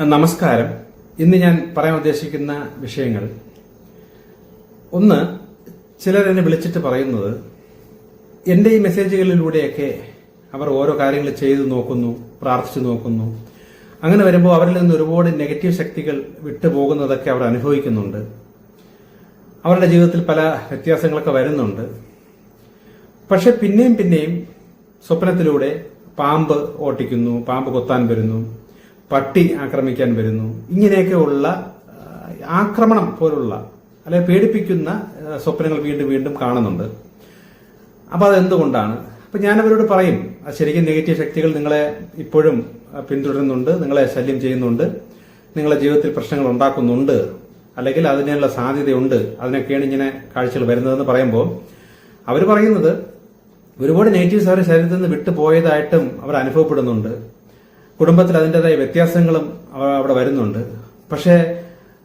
നമസ്കാരം. ഇന്ന് ഞാൻ പറയാൻ ഉദ്ദേശിക്കുന്ന വിഷയങ്ങൾ. ഒന്ന് ചിലർ എന്നെ വിളിച്ചിട്ട് പറയുന്നത് എന്റെ ഈ മെസ്സേജുകളിലൂടെയൊക്കെ അവർ ഓരോ കാര്യങ്ങൾ ചെയ്തു നോക്കുന്നു പ്രാർത്ഥിച്ചു നോക്കുന്നു. അങ്ങനെ വരുമ്പോൾ അവരിൽ നിന്ന് ഒരുപാട് നെഗറ്റീവ് ശക്തികൾ വിട്ടുപോകുന്നതൊക്കെ അവർ അനുഭവിക്കുന്നുണ്ട്. അവരുടെ ജീവിതത്തിൽ പല വ്യത്യാസങ്ങളൊക്കെ വരുന്നുണ്ട്. പക്ഷെ പിന്നെയും പിന്നെയും സ്വപ്നത്തിലൂടെ പാമ്പ് ഓട്ടിക്കുന്നു പാമ്പ് കൊത്താൻ വരുന്നു. പട്ടി ആക്രമിക്കാൻ വരുന്നു. ഇങ്ങനെയൊക്കെ ഉള്ള ആക്രമണം പോലുള്ള അല്ലെ പേടിപ്പിക്കുന്ന സ്വപ്നങ്ങൾ വീണ്ടും വീണ്ടും കാണുന്നുണ്ട്. അപ്പൊ അതെന്തുകൊണ്ടാണ്? അപ്പൊ ഞാൻ അവരോട് പറയും ശരിക്കും നെഗറ്റീവ് ശക്തികൾ നിങ്ങളെ ഇപ്പോഴും പിന്തുടരുന്നുണ്ട് നിങ്ങളെ ശല്യം ചെയ്യുന്നുണ്ട് നിങ്ങളെ ജീവിതത്തിൽ പ്രശ്നങ്ങൾ ഉണ്ടാക്കുന്നുണ്ട് അല്ലെങ്കിൽ അതിനുള്ള സാധ്യതയുണ്ട് അതിനൊക്കെയാണ് ഇങ്ങനെ കാഴ്ചകൾ വരുന്നതെന്ന് പറയുമ്പോൾ അവർ പറയുന്നത് ഒരുപാട് നെഗറ്റീവ്സ് അവരുടെ ശരീരത്തിൽ നിന്ന് വിട്ടുപോയതായിട്ടും അവർ അനുഭവപ്പെടുന്നുണ്ട്. കുടുംബത്തിൽ അതിന്റെതായ വ്യത്യാസങ്ങളും അവ- അവിടെ വരുന്നുണ്ട്. പക്ഷേ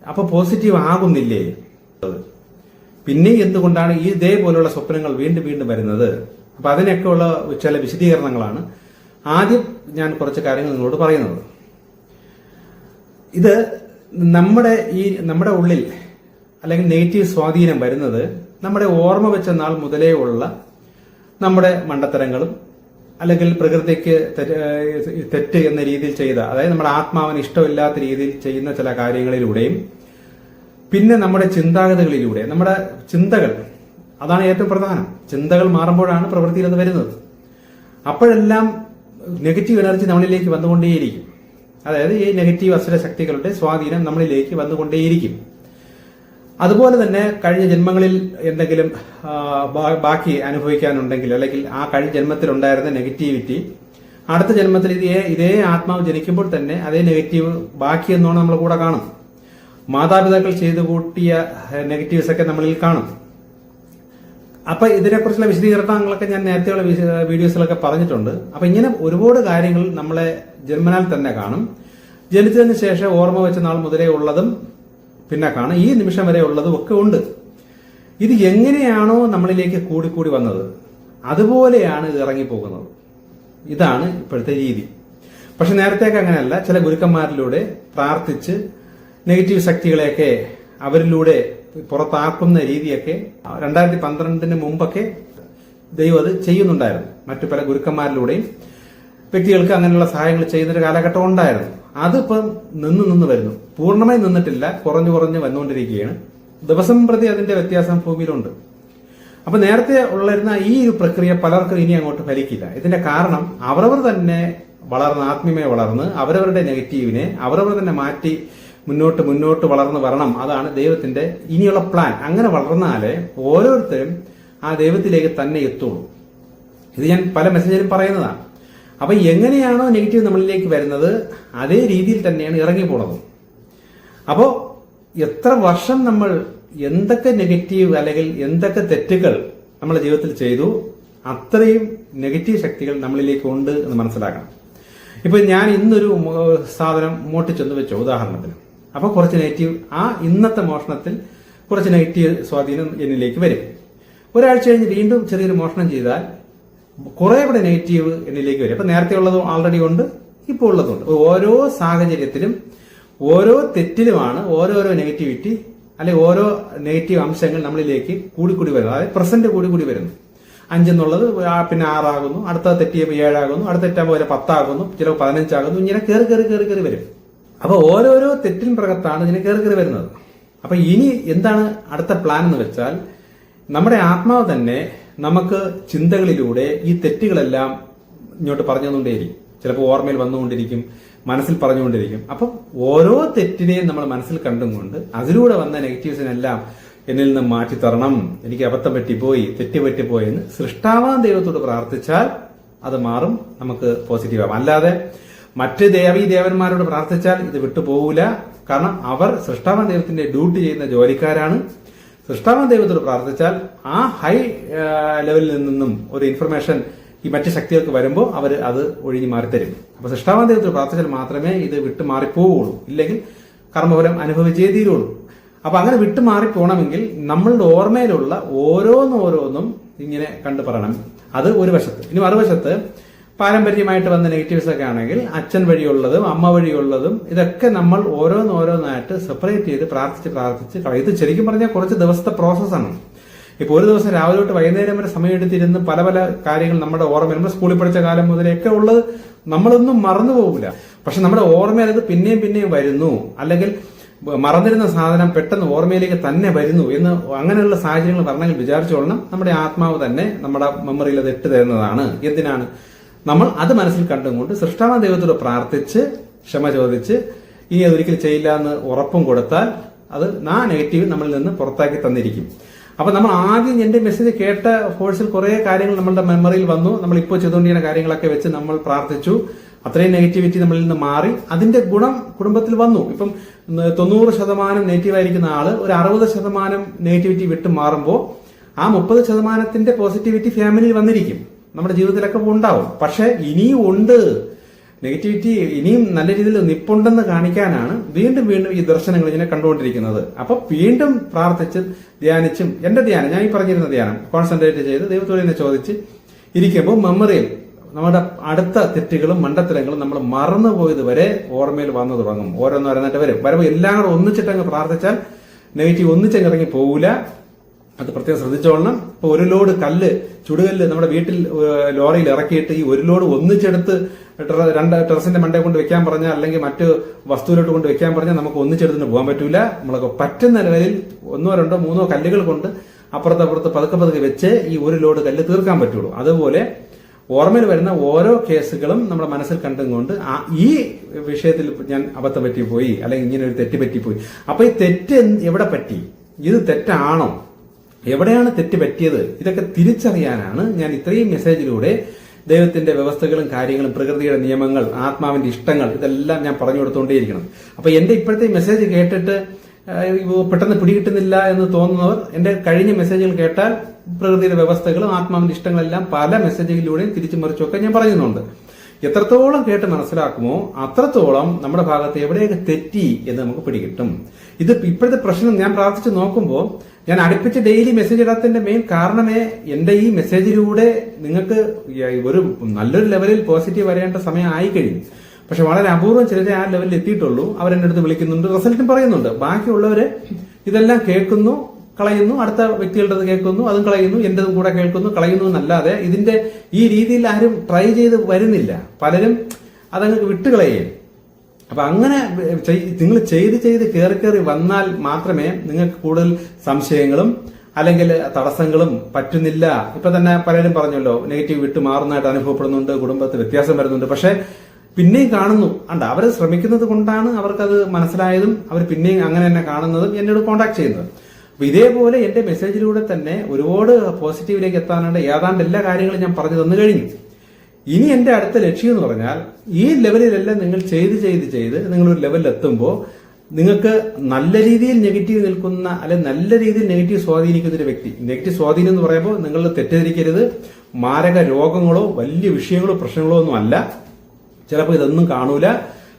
അപ്പോൾ പോസിറ്റീവ് ആകുന്നില്ലേ? പിന്നെ എന്തുകൊണ്ടാണ് ഈ ഇതേപോലുള്ള സ്വപ്നങ്ങൾ വീണ്ടും വീണ്ടും വരുന്നത്? അപ്പൊ അതിനൊക്കെയുള്ള ചില വിശദീകരണങ്ങളാണ് ആദ്യം ഞാൻ കുറച്ച് കാര്യങ്ങൾ നിങ്ങളോട് പറയുന്നത്. ഇത് നമ്മുടെ ഈ നമ്മുടെ ഉള്ളിൽ അല്ലെങ്കിൽ നെഗറ്റീവ് സ്വാധീനം വരുന്നത് നമ്മുടെ ഓർമ്മ വെച്ച നാൾ മുതലേ ഉള്ള നമ്മുടെ മണ്ടത്തരങ്ങളും അല്ലെങ്കിൽ പ്രകൃതിക്ക് തെറ്റ് എന്ന രീതിയിൽ ചെയ്ത അതായത് നമ്മുടെ ആത്മാവിന് ഇഷ്ടമില്ലാത്ത രീതിയിൽ ചെയ്യുന്ന ചില കാര്യങ്ങളിലൂടെയും പിന്നെ നമ്മുടെ ചിന്താഗതികളിലൂടെ നമ്മുടെ ചിന്തകൾ അതാണ് ഏറ്റവും പ്രധാനം. ചിന്തകൾ മാറുമ്പോഴാണ് പ്രവൃത്തിയിൽ അത് വരുന്നത്. അപ്പോഴെല്ലാം നെഗറ്റീവ് എനർജി നമ്മളിലേക്ക് വന്നുകൊണ്ടേയിരിക്കും. അതായത് ഈ നെഗറ്റീവ് അസുര ശക്തികളുടെ സ്വാധീനം നമ്മളിലേക്ക് വന്നുകൊണ്ടേയിരിക്കും. അതുപോലെ തന്നെ കഴിഞ്ഞ ജന്മങ്ങളിൽ എന്തെങ്കിലും ബാക്കി അനുഭവിക്കാനുണ്ടെങ്കിൽ അല്ലെങ്കിൽ ആ കഴിഞ്ഞ ജന്മത്തിൽ ഉണ്ടായിരുന്ന നെഗറ്റിവിറ്റി അടുത്ത ജന്മത്തിൽ ഇതേ ഇതേ ആത്മാവ് ജനിക്കുമ്പോൾ തന്നെ അതേ നെഗറ്റീവ് ബാക്കി എന്നോണം നമ്മൾ കൂടെ കാണും. മാതാപിതാക്കൾ ചെയ്തു കൂട്ടിയ നെഗറ്റീവ്സ് ഒക്കെ നമ്മളിൽ കാണും. അപ്പൊ ഇതിനെക്കുറിച്ചുള്ള വിശദീകരണങ്ങളൊക്കെ ഞാൻ നേരത്തെയുള്ള വീഡിയോസിലൊക്കെ പറഞ്ഞിട്ടുണ്ട്. അപ്പൊ ഇങ്ങനെ ഒരുപാട് കാര്യങ്ങൾ നമ്മളെ ജന്മനാൽ തന്നെ കാണും. ജനിച്ചതിന് ശേഷം ഓർമ്മ വെച്ച നാൾ മുതലേ ഉള്ളതും പിന്നെ കാണും. ഈ നിമിഷം വരെ ഉള്ളതും ഒക്കെ ഉണ്ട്. ഇത് എങ്ങനെയാണോ നമ്മളിലേക്ക് കൂടിക്കൂടി വന്നത് അതുപോലെയാണ് ഇത് ഇറങ്ങിപ്പോകുന്നത്. ഇതാണ് ഇപ്പോഴത്തെ രീതി. പക്ഷെ നേരത്തേക്ക് അങ്ങനെയല്ല. ചില ഗുരുക്കന്മാരിലൂടെ പ്രാർത്ഥിച്ച് നെഗറ്റീവ് ശക്തികളെയൊക്കെ അവരിലൂടെ പുറത്താക്കുന്ന രീതിയൊക്കെ രണ്ടായിരത്തി പന്ത്രണ്ടിന് മുമ്പൊക്കെ ദൈവം അത് ചെയ്യുന്നുണ്ടായിരുന്നു. മറ്റു പല ഗുരുക്കന്മാരിലൂടെയും വ്യക്തികൾക്ക് അങ്ങനെയുള്ള സഹായങ്ങൾ ചെയ്യുന്നൊരു കാലഘട്ടം ഉണ്ടായിരുന്നു. അതിപ്പം നിന്ന് നിന്ന് വരുന്നു. പൂർണമായി നിന്നിട്ടില്ല കുറഞ്ഞു കുറഞ്ഞു വന്നുകൊണ്ടിരിക്കുകയാണ്. ദിവസം പ്രതി അതിന്റെ വ്യത്യാസം ഭൂമിയിലുണ്ട്. അപ്പൊ നേരത്തെ ഉള്ളിരുന്ന ഈ ഒരു പ്രക്രിയ പലർക്കും ഇനി അങ്ങോട്ട് ഫലിക്കില്ല. ഇതിന്റെ കാരണം അവരവർ തന്നെ വളർന്ന് ആത്മീയമായി വളർന്ന് അവരവരുടെ നെഗറ്റീവിനെ അവരവർ തന്നെ മാറ്റി മുന്നോട്ട് മുന്നോട്ട് വളർന്ന് വരണം. അതാണ് ദൈവത്തിന്റെ ഇനിയുള്ള പ്ലാൻ. അങ്ങനെ വളർന്നാലേ ഓരോരുത്തരും ആ ദൈവത്തിലേക്ക് തന്നെ എത്തുള്ളൂ. ഇത് ഞാൻ പല മെസ്സേജിലും പറയുന്നതാണ്. അപ്പൊ എങ്ങനെയാണോ നെഗറ്റീവ് നമ്മളിലേക്ക് വരുന്നത് അതേ രീതിയിൽ തന്നെയാണ് ഇറങ്ങി പോണത് അപ്പോ എത്ര വർഷം നമ്മൾ എന്തൊക്കെ നെഗറ്റീവ് അല്ലെങ്കിൽ എന്തൊക്കെ തെറ്റുകൾ നമ്മുടെ ജീവിതത്തിൽ ചെയ്തു അത്രയും നെഗറ്റീവ് ശക്തികൾ നമ്മളിലേക്ക് ഉണ്ട് എന്ന് മനസ്സിലാക്കണം. ഇപ്പൊ ഞാൻ ഇന്നൊരു സാധനം മോട്ടിച്ചെന്ന് വെച്ചോ ഉദാഹരണത്തിന്. അപ്പൊ കുറച്ച് നെഗറ്റീവ് ആ ഇന്നത്തെ മോഷണത്തിൽ കുറച്ച് നെഗറ്റീവ് സ്വാധീനം എന്നിലേക്ക് വരും. ഒരാഴ്ച കഴിഞ്ഞ് വീണ്ടും ചെറിയൊരു മോഷണം ചെയ്താൽ കുറെ കൂടെ നെഗറ്റീവ് എന്നിലേക്ക് വരും. അപ്പൊ നേരത്തെ ഉള്ളതും ഓൾറെഡി ഉണ്ട് ഇപ്പോൾ ഉള്ളതുണ്ട് ഓരോ സാഹചര്യത്തിലും ഓരോ തെറ്റിലുമാണ് ഓരോരോ നെഗറ്റിവിറ്റി അല്ലെ ഓരോ നെഗറ്റീവ് അംശങ്ങൾ നമ്മളിലേക്ക് കൂടിക്കൂടി വരുന്നത്. അതായത് പ്രസന്റ് കൂടി വരുന്നു. അഞ്ചെന്നുള്ളത് പിന്നെ ആറാകുന്നു അടുത്ത തെറ്റിയപ്പോൾ ഏഴാകുന്നു അടുത്ത തെറ്റാകുമ്പോൾ വരെ പത്താകുന്നു ചിലപ്പോൾ പതിനഞ്ചാകുന്നു ഇങ്ങനെ കയറി കയറി കയറി കയറി വരും. അപ്പൊ ഓരോരോ തെറ്റിൻ പ്രകത്താണ് ഇതിന് കയറി കയറി വരുന്നത്. അപ്പൊ ഇനി എന്താണ് അടുത്ത പ്ലാൻ എന്ന് വെച്ചാൽ നമ്മുടെ ആത്മാവ് തന്നെ നമുക്ക് ചിന്തകളിലൂടെ ഈ തെറ്റുകളെല്ലാം ഇങ്ങോട്ട് പറഞ്ഞുകൊണ്ടേയിരിക്കും. ചിലപ്പോൾ ഓർമ്മയിൽ വന്നുകൊണ്ടിരിക്കും മനസ്സിൽ പറഞ്ഞുകൊണ്ടിരിക്കും. അപ്പം ഓരോ തെറ്റിനെയും നമ്മൾ മനസ്സിൽ കണ്ടും കൊണ്ട് അതിലൂടെ വന്ന നെഗറ്റീവ്സിനെല്ലാം എന്നിൽ നിന്ന് മാറ്റി തരണം. എനിക്ക് അബദ്ധം പറ്റിപ്പോയി തെറ്റ് പറ്റിപ്പോയി എന്ന് സൃഷ്ടാവാൻ ദൈവത്തോട് പ്രാർത്ഥിച്ചാൽ അത് മാറും നമുക്ക് പോസിറ്റീവ് ആവാം. അല്ലാതെ മറ്റ് ദേവീ ദേവന്മാരോട് പ്രാർത്ഥിച്ചാൽ ഇത് വിട്ടുപോകില്ല കാരണം അവർ സൃഷ്ടാവാൻ ദൈവത്തിന്റെ ഡ്യൂട്ടി ചെയ്യുന്ന ജോലിക്കാരാണ്. സൃഷ്ടാവാൻ ദൈവത്തോട് പ്രാർത്ഥിച്ചാൽ ആ ഹൈ ലെവലിൽ നിന്നും ഒരു ഇൻഫർമേഷൻ ഈ മറ്റ് ശക്തികൾക്ക് വരുമ്പോൾ അവർ അത് ഒഴിഞ്ഞു മാറിത്തരും. അപ്പൊ സൃഷ്ടാവാൻ ദൈവത്തോട് പ്രാർത്ഥിച്ചാൽ മാത്രമേ ഇത് വിട്ടു മാറിപ്പോവുള്ളൂ. ഇല്ലെങ്കിൽ കർമ്മഫലം അനുഭവിച്ചേ തീരുള്ളൂ. അപ്പൊ അങ്ങനെ വിട്ടു മാറിപ്പോണമെങ്കിൽ നമ്മളുടെ ഓർമ്മയിലുള്ള ഓരോന്നോരോന്നും ഇങ്ങനെ കണ്ടു പറയണം. അത് ഒരു വശത്ത്. ഇനി മറുവശത്ത് പാരമ്പര്യമായിട്ട് വന്ന നെഗറ്റീവ്സ് ഒക്കെ ആണെങ്കിൽ അച്ഛൻ വഴിയുള്ളതും അമ്മ വഴിയുള്ളതും ഇതൊക്കെ നമ്മൾ ഓരോന്നോരോന്നായിട്ട് സെപ്പറേറ്റ് ചെയ്ത് പ്രാർത്ഥിച്ച് പ്രാർത്ഥിച്ച് കളയും. ഇത് ശരിക്കും പറഞ്ഞാൽ കുറച്ച് ദിവസത്തെ പ്രോസസ്സാണ് ഇപ്പൊ ഒരു ദിവസം രാവിലെ തൊട്ട് വൈകുന്നേരം വരെ സമയമെടുത്തിരുന്ന് പല പല കാര്യങ്ങൾ നമ്മുടെ ഓർമ്മ നമ്മൾ സ്കൂളിൽ പഠിച്ച കാലം മുതലൊക്കെ ഉള്ളത് നമ്മളൊന്നും മറന്നു പോകില്ല പക്ഷെ നമ്മുടെ ഓർമ്മയിൽ അത് പിന്നെയും പിന്നെയും വരുന്നു. അല്ലെങ്കിൽ മറന്നിരുന്ന സാധനം പെട്ടെന്ന് ഓർമ്മയിലേക്ക് തന്നെ വരുന്നു എന്ന് അങ്ങനെയുള്ള സാഹചര്യങ്ങൾ പറഞ്ഞെങ്കിൽ വിചാരിച്ചോളണം നമ്മുടെ ആത്മാവ് തന്നെ നമ്മുടെ മെമ്മറിയിൽ അത് ഇട്ട് തരുന്നതാണ്. എന്തിനാണ്? നമ്മൾ അത് മനസ്സിൽ കണ്ടുകൊണ്ട് സൃഷ്ടാവ ദൈവത്തോട് പ്രാർത്ഥിച്ച് ക്ഷമ ചോദിച്ച് ഇനി അതൊരിക്കലും ചെയ്യില്ല എന്ന് ഉറപ്പും കൊടുത്താൽ അത് ആ നെഗറ്റീവ് നമ്മളിൽ നിന്ന് പുറത്താക്കി തന്നിരിക്കും. അപ്പൊ നമ്മൾ ആദ്യം എന്റെ മെസ്സേജ് കേട്ട ഫോഴ്സിൽ കുറെ കാര്യങ്ങൾ നമ്മളുടെ മെമ്മറിയിൽ വന്നു. നമ്മൾ ഇപ്പോൾ ചെയ്തുകൊണ്ടിരിക്കുന്ന കാര്യങ്ങളൊക്കെ വെച്ച് നമ്മൾ പ്രാർത്ഥിച്ചു. അത്രയും നെഗറ്റിവിറ്റി നമ്മളിൽ നിന്ന് മാറി. അതിന്റെ ഗുണം കുടുംബത്തിൽ വന്നു. ഇപ്പം തൊണ്ണൂറ് ശതമാനം നെഗറ്റീവ് ആയിരിക്കുന്ന ആൾ ഒരു അറുപത് ശതമാനം നെഗറ്റിവിറ്റി വിട്ട് മാറുമ്പോൾ ആ മുപ്പത് ശതമാനത്തിന്റെ പോസിറ്റിവിറ്റി ഫാമിലിയിൽ വന്നിരിക്കും. നമ്മുടെ ജീവിതത്തിലൊക്കെ ഉണ്ടാവും. പക്ഷെ ഇനിയും ഉണ്ട്. നെഗറ്റിവിറ്റി ഇനിയും നല്ല രീതിയിൽ നിപ്പുണ്ടെന്ന് കാണിക്കാനാണ് വീണ്ടും വീണ്ടും ഈ ദർശനങ്ങൾ ഇങ്ങനെ കണ്ടുകൊണ്ടിരിക്കുന്നത്. അപ്പൊ വീണ്ടും പ്രാർത്ഥിച്ച് ധ്യാനിച്ചും എന്റെ ധ്യാനം ഞാൻ ഈ പറഞ്ഞിരുന്ന ധ്യാനം കോൺസെൻട്രേറ്റ് ചെയ്ത് ദൈവത്തോട് എന്നെ ചോദിച്ച് ഇരിക്കുമ്പോൾ മെമ്മറിയിൽ നമ്മുടെ അടുത്ത തെറ്റുകളും മണ്ടത്തരങ്ങളും നമ്മൾ മറന്നുപോയത് വരെ ഓർമ്മയിൽ വന്നു തുടങ്ങും. ഓരോന്നോരോന്നിട്ട് വരും. വരുമ്പോൾ എല്ലാം കൂടെ ഒന്നിച്ചിട്ടങ്ങ് പ്രാർത്ഥിച്ചാൽ നെഗറ്റീവ് ഒന്നിച്ചങ്ങ് ഇറങ്ങി പോകില്ല അത് പ്രത്യേകം ശ്രദ്ധിച്ചോളണം. ഇപ്പൊ ഒരു ലോഡ് കല്ല് ചുടുകല്ല് നമ്മുടെ വീട്ടിൽ ലോറിയിൽ ഇറക്കിയിട്ട് ഈ ഒരു ലോഡ് ഒന്നിച്ചെടുത്ത് രണ്ട് ടെറസിന്റെ മണ്ടയെ കൊണ്ട് വെക്കാൻ പറഞ്ഞാൽ അല്ലെങ്കിൽ മറ്റു വസ്തുവിലോട്ട് കൊണ്ട് വെക്കാൻ പറഞ്ഞാൽ നമുക്ക് ഒന്നിച്ചെടുത്തിന് പോകാൻ പറ്റൂല. നമ്മളൊക്കെ പറ്റുന്ന നിലയിൽ ഒന്നോ രണ്ടോ മൂന്നോ കല്ലുകൾ കൊണ്ട് അപ്പുറത്ത് അപ്പുറത്ത് പതുക്കെ പതുക്കെ വെച്ച് ഈ ഒരു ലോഡ് കല്ല് തീർക്കാൻ പറ്റുള്ളൂ. അതുപോലെ ഓർമ്മയിൽ വരുന്ന ഓരോ കേസുകളും നമ്മുടെ മനസ്സിൽ കണ്ടുകൊണ്ട് ആ ഈ വിഷയത്തിൽ ഞാൻ അബദ്ധം പറ്റിപ്പോയി അല്ലെങ്കിൽ ഇങ്ങനെ ഒരു തെറ്റ് പറ്റിപ്പോയി. അപ്പൊ ഈ തെറ്റ് എവിടെ പറ്റി? ഇത് തെറ്റാണോ? എവിടെയാണ് തെറ്റ് പറ്റിയത്? ഇതൊക്കെ തിരിച്ചറിയാനാണ് ഞാൻ ഇത്രയും മെസ്സേജിലൂടെ ദൈവത്തിന്റെ വ്യവസ്ഥകളും കാര്യങ്ങളും പ്രകൃതിയുടെ നിയമങ്ങൾ ആത്മാവിന്റെ ഇഷ്ടങ്ങൾ ഇതെല്ലാം ഞാൻ പറഞ്ഞു കൊടുത്തുകൊണ്ടേയിരിക്കണം അപ്പൊ എന്റെ ഇപ്പോഴത്തെ മെസ്സേജ് കേട്ടിട്ട് പെട്ടെന്ന് പിടികിട്ടുന്നില്ല എന്ന് തോന്നുന്നവർ എന്റെ കഴിഞ്ഞ മെസ്സേജുകൾ കേട്ടാൽ പ്രകൃതിയുടെ വ്യവസ്ഥകളും ആത്മാവിന്റെ ഇഷ്ടങ്ങളെല്ലാം പല മെസ്സേജുകളിലൂടെയും തിരിച്ചു മറിച്ചൊക്കെ ഞാൻ പറയുന്നുണ്ട്. എത്രത്തോളം കേട്ട് മനസ്സിലാക്കുമോ അത്രത്തോളം നമ്മുടെ ഭാഗത്ത് എവിടെയൊക്കെ തെറ്റി എന്ന് നമുക്ക് പിടികിട്ടും. ഇത് ഇപ്പോഴത്തെ പ്രശ്നം ഞാൻ പ്രാർത്ഥിച്ച് നോക്കുമ്പോൾ ഞാൻ അടുപ്പിച്ച് ഡെയിലി മെസ്സേജ് ഇടാത്തതിന്റെ മെയിൻ കാരണമേ എന്റെ ഈ മെസ്സേജിലൂടെ നിങ്ങൾക്ക് ഒരു നല്ലൊരു ലെവലിൽ പോസിറ്റീവ് വരേണ്ട സമയം ആയി കഴിഞ്ഞു പക്ഷെ വളരെ അപൂർവം ചിലരെ ആ ലെവലിൽ എത്തിയിട്ടുള്ളൂ. അവർ അവരെന്റെ അടുത്ത് വിളിക്കുന്നുണ്ട് റിസൾട്ടും പറയുന്നുണ്ട്. ബാക്കിയുള്ളവര് ഇതെല്ലാം കേൾക്കുന്നു കളയുന്നു അടുത്ത വ്യക്തികളുടെ കേൾക്കുന്നു അതും കളയുന്നു എന്റെ കൂടെ കേൾക്കുന്നു കളയുന്നു എന്നല്ലാതെ ഇതിന്റെ ഈ രീതിയിൽ ആരും ട്രൈ ചെയ്ത് വരുന്നില്ല. പലരും അതങ്ങ് വിട്ടുകളയുകയും അപ്പൊ അങ്ങനെ നിങ്ങൾ ചെയ്ത് ചെയ്ത് കയറി കയറി വന്നാൽ മാത്രമേ നിങ്ങൾക്ക് കൂടുതൽ സംശയങ്ങളും അല്ലെങ്കിൽ തടസ്സങ്ങളും പറ്റുന്നില്ല. ഇപ്പൊ തന്നെ പലരും പറഞ്ഞല്ലോ നെഗറ്റീവ് വിട്ട് മാറുന്നതായിട്ട് അനുഭവപ്പെടുന്നുണ്ട് കുടുംബത്തിൽ വ്യത്യാസം വരുന്നുണ്ട്. പക്ഷെ പിന്നെയും കാണുന്നു. അണ്ട അവർ ശ്രമിക്കുന്നത് കൊണ്ടാണ് അവർക്കത് മനസ്സിലായതും അവർ പിന്നെയും അങ്ങനെ തന്നെ കാണുന്നതും എന്നോട് കോണ്ടാക്ട് ചെയ്യുന്നത്. അപ്പൊ ഇതേപോലെ എന്റെ മെസ്സേജിലൂടെ തന്നെ ഒരുപാട് പോസിറ്റീവിലേക്ക് എത്താനുണ്ട് ഏതാണ്ട് എല്ലാ കാര്യങ്ങളും ഞാൻ പറഞ്ഞു തന്നു കഴിഞ്ഞു. ഇനി എന്റെ അടുത്ത ലക്ഷ്യം എന്ന് പറഞ്ഞാൽ ഈ ലെവലിലെല്ലാം നിങ്ങൾ ചെയ്ത് ചെയ്ത് ചെയ്ത് നിങ്ങൾ ഒരു ലെവലിൽ എത്തുമ്പോൾ നിങ്ങൾക്ക് നല്ല രീതിയിൽ നെഗറ്റീവ് നിൽക്കുന്ന അല്ലെ നല്ല രീതിയിൽ നെഗറ്റീവ് സ്വാധീനിക്കുന്ന ഒരു വ്യക്തി. നെഗറ്റീവ് സ്വാധീനം എന്ന് പറയുമ്പോൾ നിങ്ങൾ തെറ്റിദ്ധരിക്കരുത്. മാരക രോഗങ്ങളോ വലിയ വിഷയങ്ങളോ പ്രശ്നങ്ങളോ ഒന്നും അല്ല. ചിലപ്പോൾ ഇതൊന്നും കാണൂല.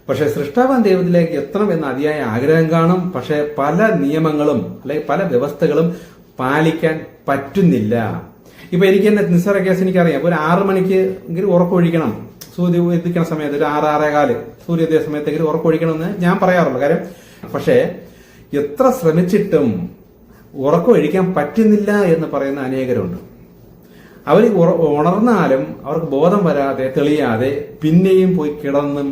പക്ഷേ സൃഷ്ടാവാൻ ദൈവത്തിലേക്ക് എത്തണം എന്ന അതിയായ ആഗ്രഹം കാണും. പക്ഷേ പല നിയമങ്ങളും അല്ലെങ്കിൽ പല വ്യവസ്ഥകളും പാലിക്കാൻ പറ്റുന്നില്ല. ഇപ്പൊ എനിക്ക് തന്നെ നിസ്സാര കേസ് എനിക്കറിയാം. ഒരു ആറ് മണിക്ക് എങ്കിലും ഉറക്കൊഴിക്കണം. സൂര്യ എത്തിക്കുന്ന സമയത്ത് ഒരു ആറ് ആറേകാൽ സൂര്യോദയ സമയത്തെങ്കിലും ഉറക്കൊഴിക്കണം എന്ന് ഞാൻ പറയാറുള്ളൂ. കാര്യം പക്ഷേ എത്ര ശ്രമിച്ചിട്ടും ഉറക്കമൊഴിക്കാൻ പറ്റുന്നില്ല എന്ന് പറയുന്ന അനേകരുണ്ട്. അവർ ഉണർന്നാലും അവർക്ക് ബോധം വരാതെ തെളിയാതെ പിന്നെയും പോയി കിടന്നും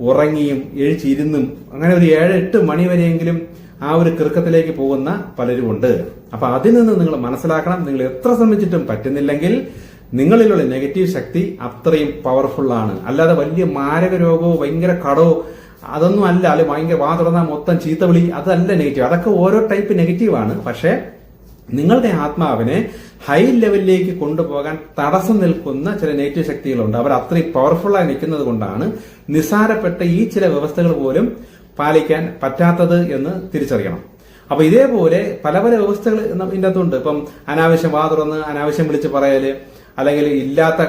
ഉറങ്ങിയും എഴിച്ചിരുന്നും അങ്ങനെ ഒരു ഏഴ് എട്ട് മണി വരെയെങ്കിലും ആ ഒരു കൃക്കത്തിലേക്ക് പോകുന്ന പലരുമുണ്ട്. അപ്പൊ അതിൽ നിന്ന് നിങ്ങൾ മനസ്സിലാക്കണം നിങ്ങൾ എത്ര ശ്രമിച്ചിട്ടും പറ്റുന്നില്ലെങ്കിൽ നിങ്ങളിലുള്ള നെഗറ്റീവ് ശക്തി അത്രയും പവർഫുൾ ആണ്. അല്ലാതെ വലിയ മാരക രോഗമോ ഭയങ്കര കടോ അതൊന്നും അല്ല. അല്ലെ ഭയങ്കര വാ തുറന്നാൽ മൊത്തം ചീത്തവിളി അതല്ല നെഗറ്റീവ്. അതൊക്കെ ഓരോ ടൈപ്പ് നെഗറ്റീവ് ആണ്. പക്ഷേ നിങ്ങളുടെ ആത്മാവിനെ ഹൈ ലെവലിലേക്ക് കൊണ്ടുപോകാൻ തടസ്സം നിൽക്കുന്ന ചില നെഗറ്റീവ് ശക്തികളുണ്ട്. അവർ അത്രയും പവർഫുൾ ആയി നിൽക്കുന്നത് കൊണ്ടാണ് നിസാരപ്പെട്ട ഈ ചില വ്യവസ്ഥകൾ പോലും പാലിക്കാൻ പറ്റാത്തത് എന്ന് തിരിച്ചറിയണം. അപ്പൊ ഇതേപോലെ പല പല വ്യവസ്ഥകൾ ഇതിന്റെ അകത്തുണ്ട് ഇപ്പം അനാവശ്യം വാ തുറന്ന് അനാവശ്യം വിളിച്ച് പറയൽ അല്ലെങ്കിൽ ഇല്ലാത്ത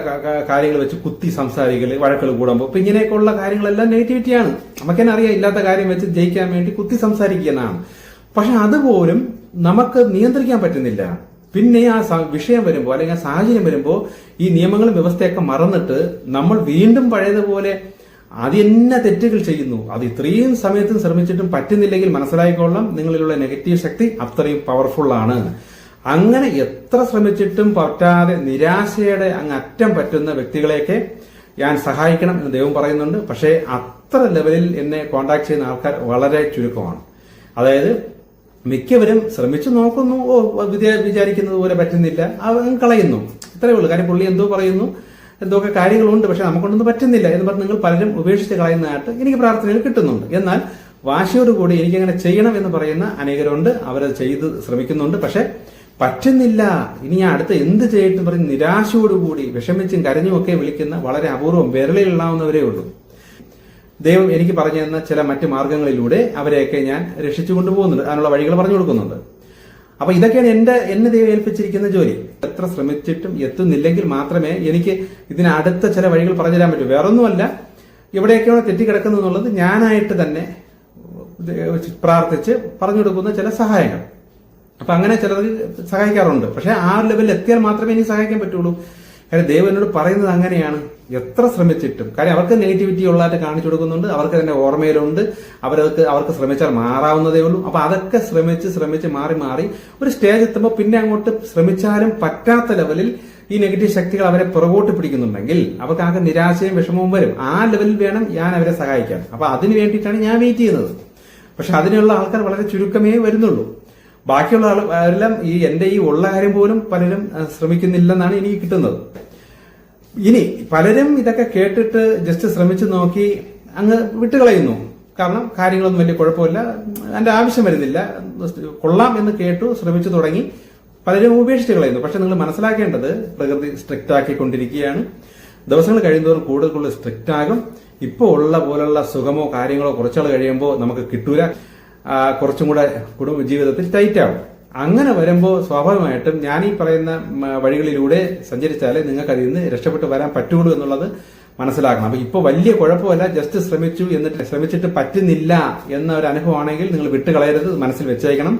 കാര്യങ്ങൾ വെച്ച് കുത്തി സംസാരിക്കൽ വഴക്കുകൾ കൂടുമ്പോൾ. ഇപ്പൊ ഇങ്ങനെയൊക്കെയുള്ള കാര്യങ്ങളെല്ലാം നെഗറ്റിവിറ്റിയാണ് നമുക്ക് തന്നെ അറിയാം ഇല്ലാത്ത കാര്യം വെച്ച് ജയിക്കാൻ വേണ്ടി കുത്തി സംസാരിക്കുക എന്നാണ്. പക്ഷെ അതുപോലും നമുക്ക് നിയന്ത്രിക്കാൻ പറ്റുന്നില്ല. പിന്നെ ആ വിഷയം വരുമ്പോൾ അല്ലെങ്കിൽ ആ സാഹചര്യം വരുമ്പോൾ ഈ നിയമങ്ങളും വ്യവസ്ഥയൊക്കെ മറന്നിട്ട് നമ്മൾ വീണ്ടും പഴയതുപോലെ അത് എന്നെ തെറ്റുകൾ ചെയ്യുന്നു. അത് ഇത്രയും സമയത്തും ശ്രമിച്ചിട്ടും പറ്റുന്നില്ലെങ്കിൽ മനസ്സിലായിക്കൊള്ളാം. നിങ്ങളിലുള്ള നെഗറ്റീവ് ശക്തി അത്രയും പവർഫുൾ ആണ്. അങ്ങനെ എത്ര ശ്രമിച്ചിട്ടും പറ്റാതെ നിരാശയുടെ അങ്ങ് അറ്റം പറ്റുന്ന വ്യക്തികളെയൊക്കെ ഞാൻ സഹായിക്കണം എന്ന് ദൈവം പറയുന്നുണ്ട്. പക്ഷേ അത്ര ലെവലിൽ എന്നെ കോണ്ടാക്ട് ചെയ്യുന്ന ആൾക്കാർ വളരെ ചുരുക്കമാണ്. അതായത് മിക്കവരും ശ്രമിച്ചു നോക്കുന്നു. ഓ വിചാരിക്കുന്നത് പോലെ പറ്റുന്നില്ല. കളയുന്നു. ഇത്രയേ ഉള്ളൂ. കാര്യം പുള്ളി എന്തോ പറയുന്നു. എന്തൊക്കെ കാര്യങ്ങളുണ്ട് പക്ഷെ നമുക്കൊന്നും പറ്റുന്നില്ല എന്ന് പറഞ്ഞ് നിങ്ങൾ പലരും ഉപേക്ഷിച്ച് കളയുന്നതായിട്ട് എനിക്ക് പ്രാർത്ഥനയിൽ കിട്ടുന്നുണ്ട്. എന്നാൽ വാശിയോടുകൂടി എനിക്കങ്ങനെ ചെയ്യണം എന്ന് പറയുന്ന അനേകരുണ്ട്. അവരത് ചെയ്ത് ശ്രമിക്കുന്നുണ്ട്. പക്ഷെ പറ്റുന്നില്ല. ഇനി അടുത്ത് എന്ത് ചെയ്തിട്ട് പറഞ്ഞ് നിരാശയോടുകൂടി വിഷമിച്ചും കരഞ്ഞും ഒക്കെ വിളിക്കുന്ന വളരെ അപൂർവം വിരലിലുള്ളാവുന്നവരേ ഉള്ളൂ. ദൈവം എനിക്ക് പറഞ്ഞു തന്ന ചില മറ്റു മാർഗങ്ങളിലൂടെ അവരെയൊക്കെ ഞാൻ രക്ഷിച്ചു കൊണ്ടുപോകുന്നുണ്ട് അതിനുള്ള വഴികൾ പറഞ്ഞു കൊടുക്കുന്നുണ്ട്. അപ്പൊ ഇതൊക്കെയാണ് എന്റെ എന്നെ ദൈവം ഏൽപ്പിച്ചിരിക്കുന്ന ജോലി. എത്ര ശ്രമിച്ചിട്ടും എത്തുന്നില്ലെങ്കിൽ മാത്രമേ എനിക്ക് ഇതിനടുത്ത ചില വഴികൾ പറഞ്ഞു തരാൻ പറ്റൂ. വേറൊന്നുമല്ല എവിടെയൊക്കെയാണ് തെറ്റിക്കിടക്കുന്നത് എന്നുള്ളത് ഞാനായിട്ട് തന്നെ പ്രാർത്ഥിച്ച് പറഞ്ഞു കൊടുക്കുന്ന ചില സഹായങ്ങൾ. അപ്പൊ അങ്ങനെ ചിലർ സഹായിക്കാറുണ്ട്. പക്ഷെ ആ ലെവലിൽ എത്തിയാൽ മാത്രമേ എനിക്ക് സഹായിക്കാൻ പറ്റുള്ളൂ. കാര്യം ദൈവം എന്നോട് പറയുന്നത് അങ്ങനെയാണ്. എത്ര ശ്രമിച്ചിട്ടും. കാര്യം അവർക്ക് നെഗറ്റിവിറ്റി ഉള്ളതായിട്ട് കാണിച്ചു കൊടുക്കുന്നുണ്ട് അവർക്ക് തന്നെ ഓർമ്മയിലുണ്ട് അവർക്ക് അവർക്ക് ശ്രമിച്ചാൽ മാറാവുന്നതേ ഉള്ളൂ. അപ്പൊ അതൊക്കെ ശ്രമിച്ച് ശ്രമിച്ച് മാറി മാറി ഒരു സ്റ്റേജ് എത്തുമ്പോൾ പിന്നെ അങ്ങോട്ട് ശ്രമിച്ചാലും പറ്റാത്ത ലെവലിൽ ഈ നെഗറ്റീവ് ശക്തികൾ അവരെ പുറകോട്ട് പിടിക്കുന്നുണ്ടെങ്കിൽ അവർക്ക് ആകെ നിരാശയും വിഷമവും വരും. ആ ലെവലിൽ വേണം ഞാൻ അവരെ സഹായിക്കാൻ. അപ്പൊ അതിന് വേണ്ടിയിട്ടാണ് ഞാൻ വെയിറ്റ് ചെയ്യുന്നത്. പക്ഷെ അതിനുള്ള ആൾക്കാർ വളരെ ചുരുക്കമേ വരുന്നുള്ളൂ. ബാക്കിയുള്ള ആൾ എല്ലാം ഈ എന്റെ ഈ ഉള്ള കാര്യം പോലും പലരും ശ്രമിക്കുന്നില്ലെന്നാണ് എനിക്ക് കിട്ടുന്നത്. ഇനി പലരും ഇതൊക്കെ കേട്ടിട്ട് ജസ്റ്റ് ശ്രമിച്ചു നോക്കി അങ്ങ് വിട്ടുകളയുന്നു. കാരണം കാര്യങ്ങളൊന്നും വലിയ കുഴപ്പമില്ല. അതിന്റെ ആവശ്യം വരുന്നില്ല. കൊള്ളാം എന്ന് കേട്ടു ശ്രമിച്ചു തുടങ്ങി. പലരും ഉപേക്ഷിച്ച് കളയുന്നു. പക്ഷെ നിങ്ങൾ മനസ്സിലാക്കേണ്ടത് പ്രകൃതി സ്ട്രിക്റ്റ് ആക്കിക്കൊണ്ടിരിക്കുകയാണ്. ദിവസങ്ങൾ കഴിയുന്നതോറും കൂടുതൽ കൂടുതൽ സ്ട്രിക്റ്റ് ആകും. ഇപ്പോൾ ഉള്ള പോലുള്ള സുഖമോ കാര്യങ്ങളോ കുറച്ചാൾ കഴിയുമ്പോൾ നമുക്ക് കിട്ടൂല. കുറച്ചും കൂടെ കുടുംബ ജീവിതത്തിൽ ടൈറ്റ് ആവും. അങ്ങനെ വരുമ്പോൾ സ്വാഭാവികമായിട്ടും ഞാൻ ഈ പറയുന്ന വഴികളിലൂടെ സഞ്ചരിച്ചാലേ നിങ്ങൾക്ക് അതിൽ നിന്ന് രക്ഷപ്പെട്ട് വരാൻ പറ്റുള്ളൂ എന്നുള്ളത് മനസ്സിലാക്കണം. അപ്പൊ ഇപ്പൊ വലിയ കുഴപ്പമല്ല ജസ്റ്റ് ശ്രമിച്ചു എന്നിട്ട് ശ്രമിച്ചിട്ട് പറ്റുന്നില്ല എന്ന ഒരു അനുഭവമാണെങ്കിൽ നിങ്ങൾ വിട്ടുകളയരുത് മനസ്സിൽ വെച്ചേക്കണം.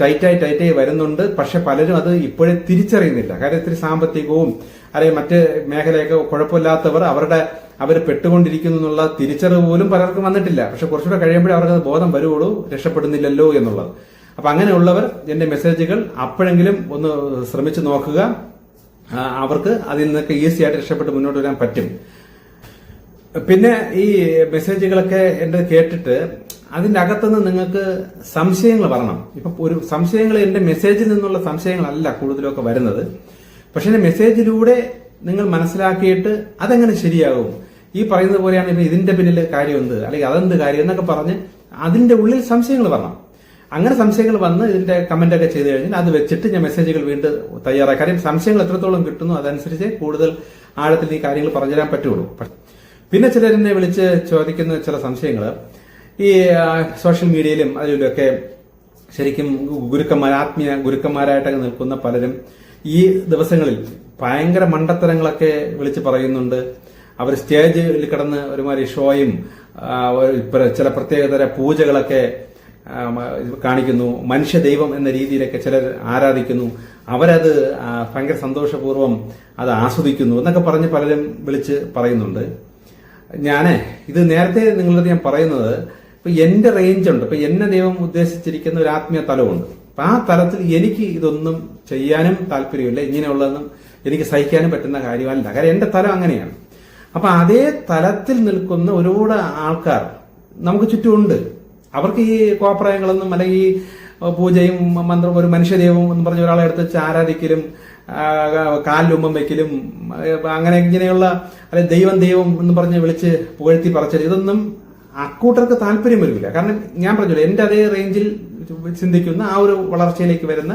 ടൈറ്റായി ടൈറ്റായി വരുന്നുണ്ട് പക്ഷെ പലരും അത് ഇപ്പോഴേ തിരിച്ചറിയുന്നില്ല. കാര്യം ഇത്തിരി സാമ്പത്തികവും അല്ലെങ്കിൽ മറ്റ് മേഖലയൊക്കെ കുഴപ്പമില്ലാത്തവർ അവരുടെ അവർ പെട്ടുകൊണ്ടിരിക്കുന്നു എന്നുള്ള തിരിച്ചറിവ് പോലും പലർക്കും വന്നിട്ടില്ല. പക്ഷെ കുറച്ചുകൂടെ കഴിയുമ്പോഴേ അവർക്ക് ബോധം വരുവുള്ളൂ രക്ഷപ്പെടുന്നില്ലല്ലോ എന്നുള്ളത്. അപ്പൊ അങ്ങനെയുള്ളവർ എന്റെ മെസ്സേജുകൾ അപ്പോഴെങ്കിലും ഒന്ന് ശ്രമിച്ചു നോക്കുക. അവർക്ക് അതിൽ നിന്നൊക്കെ ഈസി ആയിട്ട് രക്ഷപ്പെട്ട് മുന്നോട്ട് വരാൻ പറ്റും. പിന്നെ ഈ മെസ്സേജുകളൊക്കെ എന്റെ കേട്ടിട്ട് അതിന്റെ അകത്തുനിന്ന് നിങ്ങൾക്ക് സംശയങ്ങൾ വരണം. ഇപ്പൊ ഒരു സംശയങ്ങൾ എന്റെ മെസ്സേജിൽ നിന്നുള്ള സംശയങ്ങളല്ല കൂടുതലൊക്കെ വരുന്നത്. പക്ഷെ മെസ്സേജിലൂടെ നിങ്ങൾ മനസ്സിലാക്കിയിട്ട് അതെങ്ങനെ ശരിയാകും? ഈ പറയുന്നത് പോലെയാണ് ഇതിന്റെ പിന്നിൽ കാര്യം എന്ത്? അല്ലെങ്കിൽ അതെന്ത് കാര്യം എന്നൊക്കെ പറഞ്ഞ് അതിന്റെ ഉള്ളിൽ സംശയങ്ങൾ വരണം. അങ്ങനെ സംശയങ്ങൾ വന്ന് ഇതിന്റെ കമന്റ് ഒക്കെ ചെയ്ത് കഴിഞ്ഞാൽ അത് വെച്ചിട്ട് ഞാൻ മെസ്സേജുകൾ വീണ്ടും തയ്യാറാക്കി. കാര്യം സംശയങ്ങൾ എത്രത്തോളം കിട്ടുന്നു അതനുസരിച്ച് കൂടുതൽ ആഴത്തിൽ ഈ കാര്യങ്ങൾ പറഞ്ഞു പറഞ്ഞുതരാൻ പറ്റുള്ളൂ പിന്നെ ചിലരെന്നെ വിളിച്ച് ചോദിക്കുന്ന ചില സംശയങ്ങൾ ഈ സോഷ്യൽ മീഡിയയിലും അതിലൊക്കെ ശരിക്കും ഗുരുക്കന്മാർ ആത്മീയ ഗുരുക്കന്മാരായിട്ടൊക്കെ നിൽക്കുന്ന പലരും ഈ ദിവസങ്ങളിൽ ഭയങ്കര മണ്ടത്തരങ്ങളൊക്കെ വിളിച്ച് പറയുന്നുണ്ട്. അവർ സ്റ്റേജിൽ കിടന്ന് ഒരുമാതിരി ഷോയും ചില പ്രത്യേകതര പൂജകളൊക്കെ കാണിക്കുന്നു. മനുഷ്യ ദൈവം എന്ന രീതിയിലൊക്കെ ചിലർ ആരാധിക്കുന്നു. അവരത് ഭയങ്കര സന്തോഷപൂർവം അത് ആസ്വദിക്കുന്നു എന്നൊക്കെ പറഞ്ഞ് പലരും വിളിച്ച് പറയുന്നുണ്ട്. ഞാൻ ഇത് നേരത്തെ നിങ്ങളത് ഞാൻ പറയുന്നത് ഇപ്പൊ എന്റെ റേഞ്ച് ഉണ്ട്. ഇപ്പൊ എന്നെ ദൈവം ഉദ്ദേശിച്ചിരിക്കുന്ന ഒരു ആത്മീയ തലമുണ്ട്. അപ്പൊ ആ തലത്തിൽ എനിക്ക് ഇതൊന്നും ചെയ്യാനും താല്പര്യമില്ല. ഇങ്ങനെയുള്ളതൊന്നും എനിക്ക് സഹിക്കാനും പറ്റുന്ന കാര്യമല്ല. കാര്യം എന്റെ തലം അങ്ങനെയാണ്. അപ്പൊ അതേ തലത്തിൽ നിൽക്കുന്ന ഒരുപാട് ആൾക്കാർ നമുക്ക് ചുറ്റുമുണ്ട്. അവർക്ക് ഈ കോപ്രായങ്ങളൊന്നും അല്ലെങ്കിൽ പൂജയും മന്ത്രം ഒരു മനുഷ്യദേവം എന്ന് പറഞ്ഞ ഒരാളെ എടുത്ത് ആരാധിക്കലും കാലിലുമ്പം വെക്കലും അങ്ങനെ ഇങ്ങനെയുള്ള അല്ലെ ദൈവം ദൈവം എന്ന് പറഞ്ഞ് വിളിച്ച് പുകഴ്ത്തി പറച്ചൽ ഇതൊന്നും അക്കൂട്ടർക്ക് താല്പര്യം വരില്ല കാരണം ഞാൻ പറഞ്ഞില്ല എന്റെ അതേ റേഞ്ചിൽ ചിന്തിക്കുന്ന ആ ഒരു വളർച്ചയിലേക്ക് വരുന്ന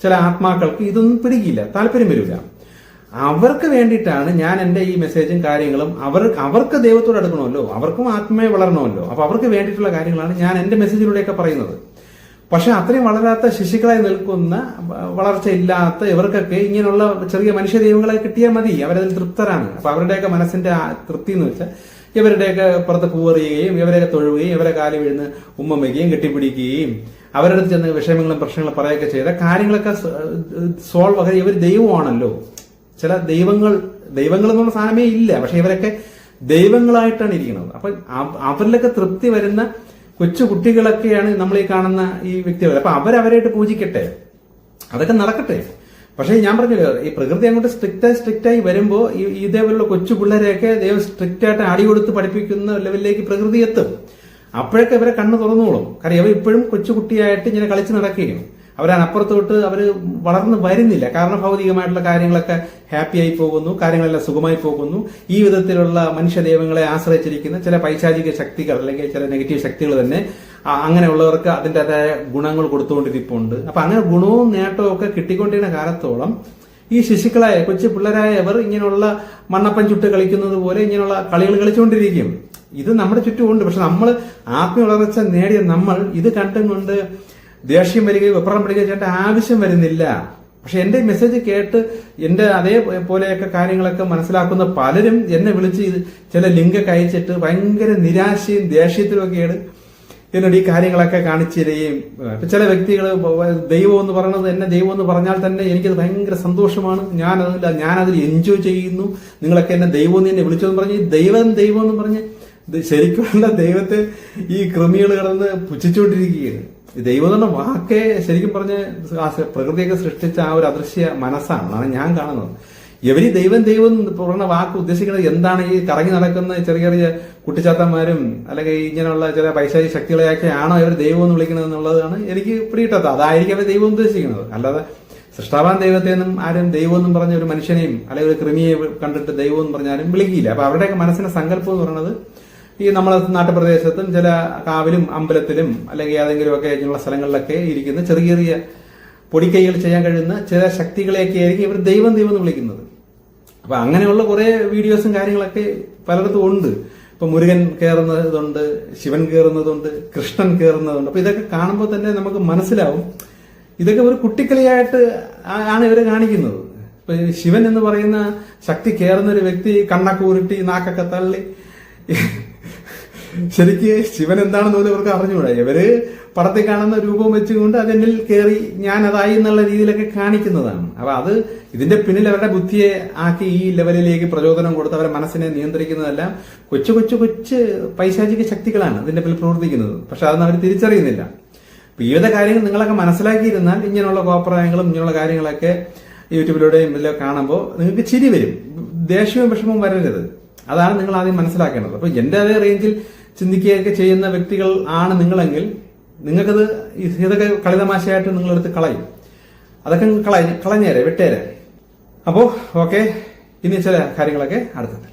ചില ആത്മാക്കൾക്ക് ഇതൊന്നും പിടിക്കില്ല താല്പര്യം വരില്ല. അവർക്ക് വേണ്ടിയിട്ടാണ് ഞാൻ എന്റെ ഈ മെസ്സേജും കാര്യങ്ങളും അവർ അവർക്ക് ദൈവത്തോട് അടുക്കണമല്ലോ. അവർക്കും ആത്മയെ വളരണമല്ലോ. അപ്പൊ അവർക്ക് വേണ്ടിയിട്ടുള്ള കാര്യങ്ങളാണ് ഞാൻ എന്റെ മെസ്സേജിലൂടെയൊക്കെ പറയുന്നത്. പക്ഷെ അത്രയും വളരാത്ത ശിശുക്കളായി നിൽക്കുന്ന വളർച്ച ഇല്ലാത്ത ഇവർക്കൊക്കെ ഇങ്ങനെയുള്ള ചെറിയ മനുഷ്യ ദൈവങ്ങളെ കിട്ടിയാൽ മതി. അവരതിൽ തൃപ്തരാണ്. അപ്പൊ അവരുടെയൊക്കെ മനസ്സിന്റെ തൃപ്തി എന്ന് വെച്ചാൽ ഇവരുടെയൊക്കെ പുറത്ത് പൂവറിയുകയും ഇവരെയൊക്കെ തൊഴുകയും ഇവരെ കാലി വീഴുന്ന ഉമ്മ കെട്ടിപ്പിടിക്കുകയും അവരുടെ ചെന്ന് വിഷമങ്ങളും പ്രശ്നങ്ങളും പറയുകയൊക്കെ ചെയ്ത കാര്യങ്ങളൊക്കെ സോൾവ് ആക്കി ഇവർ ദൈവമാണല്ലോ. ചില ദൈവങ്ങൾ ദൈവങ്ങൾ എന്നുള്ള സാധനമേ ഇല്ല. പക്ഷെ ഇവരൊക്കെ ദൈവങ്ങളായിട്ടാണ് ഇരിക്കുന്നത്. അപ്പൊ അവ- അവരിലൊക്കെ തൃപ്തി വരുന്ന കൊച്ചു കുട്ടികളൊക്കെയാണ് നമ്മൾ ഈ കാണുന്ന ഈ വ്യക്തികൾ. അപ്പൊ അവരവരായിട്ട് പൂജിക്കട്ടെ. അതൊക്കെ നടക്കട്ടെ. പക്ഷേ ഞാൻ പറഞ്ഞല്ലോ ഈ പ്രകൃതി അങ്ങോട്ട് സ്ട്രിക്റ്റ് സ്ട്രിക്റ്റായി വരുമ്പോൾ ഈ ഇതേപോലുള്ള കൊച്ചു പിള്ളേരെയൊക്കെ ദൈവം സ്ട്രിക്റ്റ് ആയിട്ട് അടി കൊടുത്ത് പഠിപ്പിക്കുന്ന ലെവലിലേക്ക് പ്രകൃതി എത്തും. അപ്പോഴൊക്കെ ഇവരെ കണ്ണ് തുറന്നോളും. കാരണം ഇവർ ഇപ്പോഴും കൊച്ചുകുട്ടിയായിട്ട് ഇങ്ങനെ കളിച്ച് നടക്കുകയും അവരപ്പുറത്തോട്ട് അവർ വളർന്നു വരുന്നില്ല. കാരണം ഭൗതികമായിട്ടുള്ള കാര്യങ്ങളൊക്കെ ഹാപ്പി ആയി പോകുന്നു കാര്യങ്ങളെല്ലാം സുഖമായി പോകുന്നു. ഈ വിധത്തിലുള്ള മനുഷ്യദൈവങ്ങളെ ആശ്രയിച്ചിരിക്കുന്ന ചില പൈശാചിക ശക്തികൾ അല്ലെങ്കിൽ ചില നെഗറ്റീവ് ശക്തികൾ തന്നെ അങ്ങനെയുള്ളവർക്ക് അതിന്റെതായ ഗുണങ്ങൾ കൊടുത്തുകൊണ്ടിരിപ്പുണ്ട്. അപ്പൊ അങ്ങനെ ഗുണവും നേട്ടവും ഒക്കെ കിട്ടിക്കൊണ്ടിരുന്ന കാലത്തോളം ഈ ശിശുക്കളായ കൊച്ചു പിള്ളേരായവർ ഇങ്ങനെയുള്ള മണ്ണപ്പൻ ചുട്ട് കളിക്കുന്നത് പോലെ ഇങ്ങനെയുള്ള കളികൾ കളിച്ചുകൊണ്ടിരിക്കും. ഇത് നമ്മുടെ ചുറ്റുമുണ്ട്. പക്ഷെ നമ്മൾ ആത്മീയ വളർച്ച നേടിയ നമ്മൾ ഇത് കണ്ടും കൊണ്ട് ദേഷ്യം വരികയോ വെപ്രം വരികയോ ചെയ്യേണ്ട ആവശ്യം വരുന്നില്ല. പക്ഷെ എന്റെ മെസ്സേജ് കേട്ട് എന്റെ അതേപോലെയൊക്കെ കാര്യങ്ങളൊക്കെ മനസ്സിലാക്കുന്ന പലരും എന്നെ വിളിച്ച് ചില ലിങ്കൊക്കെ അയച്ചിട്ട് ഭയങ്കര നിരാശയും ദേഷ്യത്തിലും ഒക്കെയാണ് എന്നോട് ഈ കാര്യങ്ങളൊക്കെ കാണിച്ചു തരികയും ചില വ്യക്തികൾ ദൈവം എന്ന് പറയുന്നത് എന്നെ ദൈവം എന്ന് പറഞ്ഞാൽ തന്നെ എനിക്കത് ഭയങ്കര സന്തോഷമാണ്. ഞാൻ അതിൽ എൻജോയ് ചെയ്യുന്നു. നിങ്ങളൊക്കെ എന്നെ ദൈവം എന്ന് എന്നെ വിളിച്ചതെന്ന് പറഞ്ഞ് ദൈവം ദൈവം എന്ന് പറഞ്ഞ് ശരിക്കുമുള്ള ദൈവത്തെ ഈ കൃമികൾ കിടന്ന് പുച്ഛിച്ചുകൊണ്ടിരിക്കുകയാണ്. ദൈവം എന്ന് വാക്കേ ശരിക്കും പറഞ്ഞ് പ്രകൃതിയൊക്കെ സൃഷ്ടിച്ച ആ ഒരു അദൃശ്യ മനസ്സാണ്. അതാണ് ഞാൻ കാണുന്നത്. ഇവർ ഈ ദൈവം ദൈവം പറഞ്ഞ വാക്ക് ഉദ്ദേശിക്കുന്നത് എന്താണ്? ഈ കറങ്ങി നടക്കുന്ന ചെറിയ ചെറിയ കുട്ടിച്ചാത്തന്മാരും അല്ലെങ്കിൽ ഇങ്ങനെയുള്ള ചില പൈശാചി ശക്തികളെയൊക്കെ ആണോ ഇവർ ദൈവം എന്ന് വിളിക്കുന്നത് എന്നുള്ളതാണ് എനിക്ക് പിടികിട്ടാത്ത അതായിരിക്കും അവർ ദൈവം ഉദ്ദേശിക്കുന്നത്. അല്ലാതെ സൃഷ്ടാവാൻ ദൈവത്തെ നിന്നും ആരും ദൈവം എന്നും പറഞ്ഞ ഒരു മനുഷ്യനെയും അല്ലെങ്കിൽ ഒരു കൃമിയെ കണ്ടിട്ട് ദൈവം എന്ന് പറഞ്ഞാലും വിളിക്കില്ല. അപ്പൊ അവരുടെയൊക്കെ മനസ്സിന്റെ സങ്കല്പം എന്ന് പറയുന്നത് ഈ നമ്മുടെ നാട്ടുപ്രദേശത്തും ചില കാവിലും അമ്പലത്തിലും അല്ലെങ്കിൽ ഏതെങ്കിലും ഒക്കെ ഇങ്ങനെയുള്ള സ്ഥലങ്ങളിലൊക്കെ ഇരിക്കുന്ന ചെറിയ ചെറിയ പൊടിക്കൈകൾ ചെയ്യാൻ കഴിയുന്ന ചില ശക്തികളെയൊക്കെ ആയിരിക്കും ഇവർ ദൈവം ദൈവം എന്ന് വിളിക്കുന്നത്. അപ്പൊ അങ്ങനെയുള്ള കുറെ വീഡിയോസും കാര്യങ്ങളൊക്കെ പലയിടത്തും ഉണ്ട്. ഇപ്പൊ മുരുകൻ കയറുന്നതുണ്ട് ശിവൻ കയറുന്നതുണ്ട് കൃഷ്ണൻ കയറുന്നതുണ്ട് അപ്പൊ ഇതൊക്കെ കാണുമ്പോൾ തന്നെ നമുക്ക് മനസ്സിലാവും. ഇതൊക്കെ ഒരു കുട്ടിക്കളിയായിട്ട് ആണ് ഇവരെ കാണിക്കുന്നത്. ഇപ്പൊ ശിവൻ എന്ന് പറയുന്ന ശക്തി കയറുന്ന ഒരു വ്യക്തി കണ്ണൊക്കെ ഉരുട്ടി നാക്കൊക്കെ തള്ളി ശരിക്ക് ശിവൻ എന്താണെന്ന് പോലും ഇവർക്ക് അറിഞ്ഞുകൂടാ. ഇവർ പടത്തിൽ കാണുന്ന രൂപം വെച്ചുകൊണ്ട് അതിനിൽ കയറി ഞാൻ അതായി എന്നുള്ള രീതിയിലൊക്കെ കാണിക്കുന്നതാണ്. അപ്പൊ അത് ഇതിന്റെ പിന്നിൽ അവരുടെ ബുദ്ധിയെ ആക്കി ഈ ലെവലിലേക്ക് പ്രചോദനം കൊടുത്ത് അവരുടെ മനസ്സിനെ നിയന്ത്രിക്കുന്നതെല്ലാം കൊച്ചു കൊച്ചു കൊച്ചു പൈശാചിക ശക്തികളാണ് ഇതിന്റെ പിന്നിൽ പ്രവർത്തിക്കുന്നത്. പക്ഷെ അതൊന്നും അവർ തിരിച്ചറിയുന്നില്ല. അപ്പൊ ഈ വിധ കാര്യങ്ങൾ നിങ്ങളൊക്കെ മനസ്സിലാക്കിയിരുന്നാൽ ഇങ്ങനെയുള്ള കോപ്രായങ്ങളും ഇങ്ങനെയുള്ള കാര്യങ്ങളൊക്കെ യൂട്യൂബിലൂടെയും ഇതിലൊക്കെ കാണുമ്പോൾ നിങ്ങൾക്ക് ചിരി വരും. ദേഷ്യവും വിഷമവും വരരുത്. അതാണ് നിങ്ങൾ ആദ്യം മനസ്സിലാക്കേണ്ടത്. അപ്പൊ എന്റെ അതേ റേഞ്ചിൽ ചിന്തിക്കുകയൊക്കെ ചെയ്യുന്ന വ്യക്തികൾ ആണ് നിങ്ങളെങ്കിൽ നിങ്ങൾക്കത് ഇതൊക്കെ കളിതമാശയായിട്ട് നിങ്ങളെടുത്ത് കളയും. അതൊക്കെ കളഞ്ഞ് കളഞ്ഞേരെ വിട്ടേരെ. അപ്പോ ഓക്കെ ഇനി ചില കാര്യങ്ങളൊക്കെ അടുത്തത്.